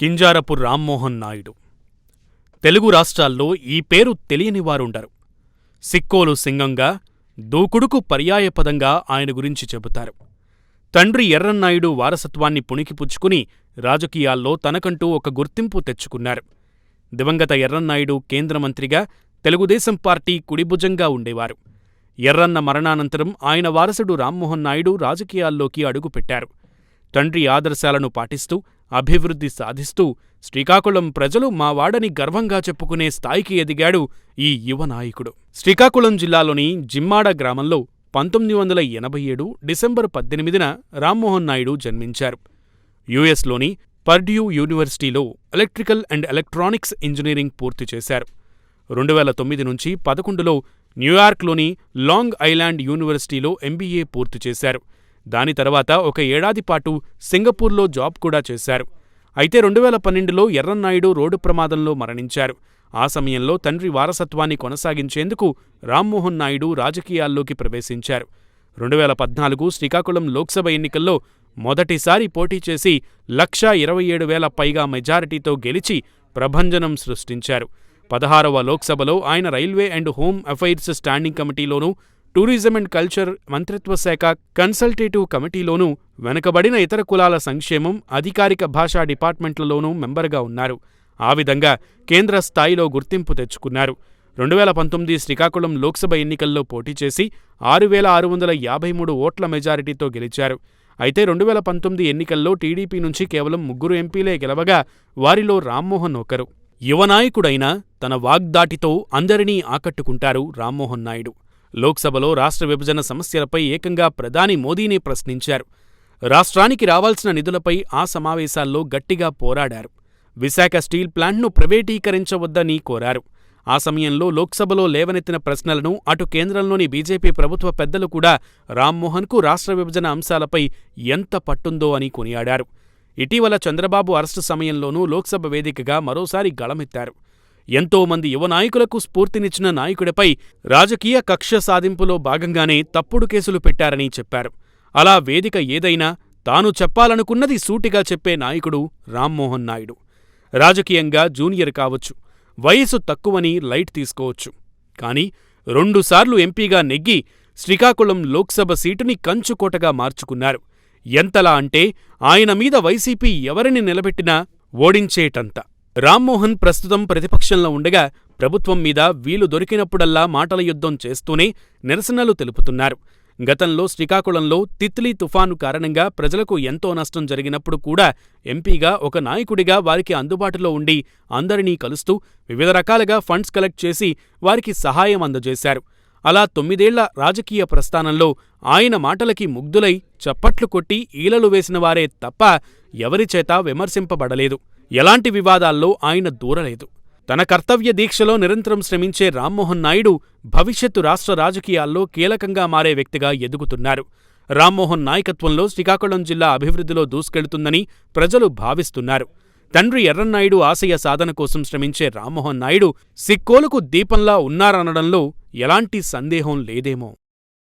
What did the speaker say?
కింజారపు రామ్మోహన్ నాయుడు. తెలుగు రాష్ట్రాల్లో ఈ పేరు తెలియని వారుండరు. సిక్కోలు సింగంగా దూకుడుకు పర్యాయపదంగా ఆయన గురించి చెబుతారు. తండ్రి ఎర్రన్నాయుడు వారసత్వాన్ని పుణికిపుచ్చుకుని రాజకీయాల్లో తనకంటూ ఒక గుర్తింపు తెచ్చుకున్నారు. దివంగత ఎర్రన్నాయుడు కేంద్ర మంత్రిగా తెలుగుదేశం పార్టీ కుడిభుజంగా ఉండేవారు. ఎర్రన్న మరణానంతరం ఆయన వారసుడు రామ్మోహన్ నాయుడు రాజకీయాల్లోకి అడుగుపెట్టారు. తండ్రి ఆదర్శాలను పాటిస్తూ అభివృద్ధి సాధిస్తూ శ్రీకాకుళం ప్రజలు మా వాడని గర్వంగా చెప్పుకునే స్థాయికి ఎదిగాడు ఈ యువ నాయకుడు. శ్రీకాకుళం జిల్లాలోని జిమ్మాడ గ్రామంలో పంతొమ్మిది వందల ఎనభై ఏడు డిసెంబర్ పద్దెనిమిదిన రామ్మోహన్ నాయుడు జన్మించారు. యుఎస్లోని పర్డ్యూ యూనివర్సిటీలో ఎలక్ట్రికల్ అండ్ ఎలక్ట్రానిక్స్ ఇంజనీరింగ్ పూర్తి చేశారు. రెండు వేల తొమ్మిది నుంచి పదకొండులో న్యూయార్క్లోని లాంగ్ ఐలాండ్ యూనివర్సిటీలో ఎంబీఏ పూర్తి చేశారు. దాని తర్వాత ఒక ఏడాది పాటు సింగపూర్లో జాబ్ కూడా చేశారు. అయితే రెండు వేల పన్నెండులో ఎర్రన్నాయుడు రోడ్డు ప్రమాదంలో మరణించారు. ఆ సమయంలో తండ్రి వారసత్వాన్ని కొనసాగించేందుకు రామ్మోహన్ నాయుడు రాజకీయాల్లోకి ప్రవేశించారు. రెండు వేల పద్నాలుగు శ్రీకాకుళం లోక్సభ ఎన్నికల్లో మొదటిసారి పోటీ చేసి లక్షా ఇరవై ఏడు వేల పైగా మెజారిటీతో గెలిచి ప్రభంజనం సృష్టించారు. పదహారవ లోక్సభలో ఆయన railway and home affairs standing కమిటీలోనూ tourism and culture మంత్రిత్వ శాఖ కన్సల్టేటివ్ కమిటీలోనూ వెనుకబడిన ఇతర కులాల సంక్షేమం అధికారిక భాషా డిపార్ట్మెంట్లలోనూ మెంబర్గా ఉన్నారు. ఆ విధంగా కేంద్ర స్థాయిలో గుర్తింపు తెచ్చుకున్నారు. రెండు వేల పంతొమ్మిది శ్రీకాకుళం లోక్సభ ఎన్నికల్లో పోటీ చేసి ఆరు వేల ఆరు వందల యాభై మూడు ఓట్ల మెజారిటీతో గెలిచారు. అయితే రెండు వేల పంతొమ్మిది ఎన్నికల్లో టీడీపీ నుంచి కేవలం ముగ్గురు ఎంపీలే గెలవగా వారిలో రామ్మోహన్ ఒకరు యువనాయకుడైన తన వాగ్దాటితో అందరినీ ఆకట్టుకుంటారు రామ్మోహన్ నాయుడు. లోక్సభలో రాష్ట్ర విభజన సమస్యలపై ఏకంగా ప్రధాని మోదీనే ప్రశ్నించారు. రాష్ట్రానికి రావాల్సిన నిధులపై ఆ సమావేశాల్లో గట్టిగా పోరాడారు. విశాఖ స్టీల్ ప్లాంట్ను ప్రైవేటీకరించవద్దని కోరారు. ఆ సమయంలో లోక్సభలో లేవనెత్తిన ప్రశ్నలను అటు కేంద్రంలోని బీజేపీ ప్రభుత్వ పెద్దలు కూడా రామ్మోహన్కు రాష్ట్ర విభజన అంశాలపై ఎంత పట్టుందో అని కొనియాడారు. ఇటీవల చంద్రబాబు అరెస్టు సమయంలోనూ లోక్సభ వేదికగా మరోసారి గళమెత్తారు. ఎంతోమంది యువనాయకులకు యువ నాయకులకు స్ఫూర్తినిచ్చిన నాయకుడిపై రాజకీయ కక్ష సాధింపులో భాగంగానే తప్పుడు కేసులు పెట్టారని చెప్పారు. అలా వేదిక ఏదైనా తాను చెప్పాలనుకున్నది సూటిగా చెప్పే నాయకుడు రామ్మోహన్ నాయుడు. రాజకీయంగా జూనియర్ కావచ్చు వయసు తక్కువని లైట్ తీసుకోవచ్చు. కాని రెండుసార్లు ఎంపీగా నెగ్గి శ్రీకాకుళం లోక్సభ సీటుని కంచుకోటగా మార్చుకున్నారు. ఎంతలా అంటే ఆయన మీద వైసీపీ ఎవరిని నిలబెట్టినా ఓడించేటంత. రామ్మోహన్ ప్రస్తుతం ప్రతిపక్షంలో ఉండగా ప్రభుత్వం మీద వీలు దొరికినప్పుడల్లా మాటల యుద్ధం చేస్తూనే నిరసనలు తెలుపుతున్నారు. గతంలో శ్రీకాకుళంలో తిత్లీ తుఫాను కారణంగా ప్రజలకు ఎంతో నష్టం జరిగినప్పుడు కూడా ఎంపీగా ఒక నాయకుడిగా వారికి అందుబాటులో ఉండి అందరినీ కలుస్తూ వివిధ రకాలుగా ఫండ్స్ కలెక్ట్ చేసి వారికి సహాయం అందజేశారు. అలా తొమ్మిదేళ్ళ రాజకీయ ప్రస్థానంలో ఆయన మాటలకి ముగ్ధులై చప్పట్లు కొట్టి ఈలలు వేసిన వారే తప్ప ఎవరిచేత విమర్శింపబడలేదు. ఎలాంటి వివాదాల్లో ఆయన దూరలేదు. తన కర్తవ్య దీక్షలో నిరంతరం శ్రమించే రామ్మోహన్ నాయుడు భవిష్యత్తు రాష్ట్ర రాజకీయాల్లో కీలకంగా మారే వ్యక్తిగా ఎదుగుతున్నారు. రామ్మోహన్ నాయకత్వంలో శ్రీకాకుళం జిల్లా అభివృద్ధిలో దూసుకెళ్తుందని ప్రజలు భావిస్తున్నారు. తండ్రి ఎర్రన్నాయుడు ఆశయ సాధన కోసం శ్రమించే రామ్మోహన్ నాయుడు సిక్కోలుకు దీపంలా ఉన్నారనడంలో ఎలాంటి సందేహం లేదేమో.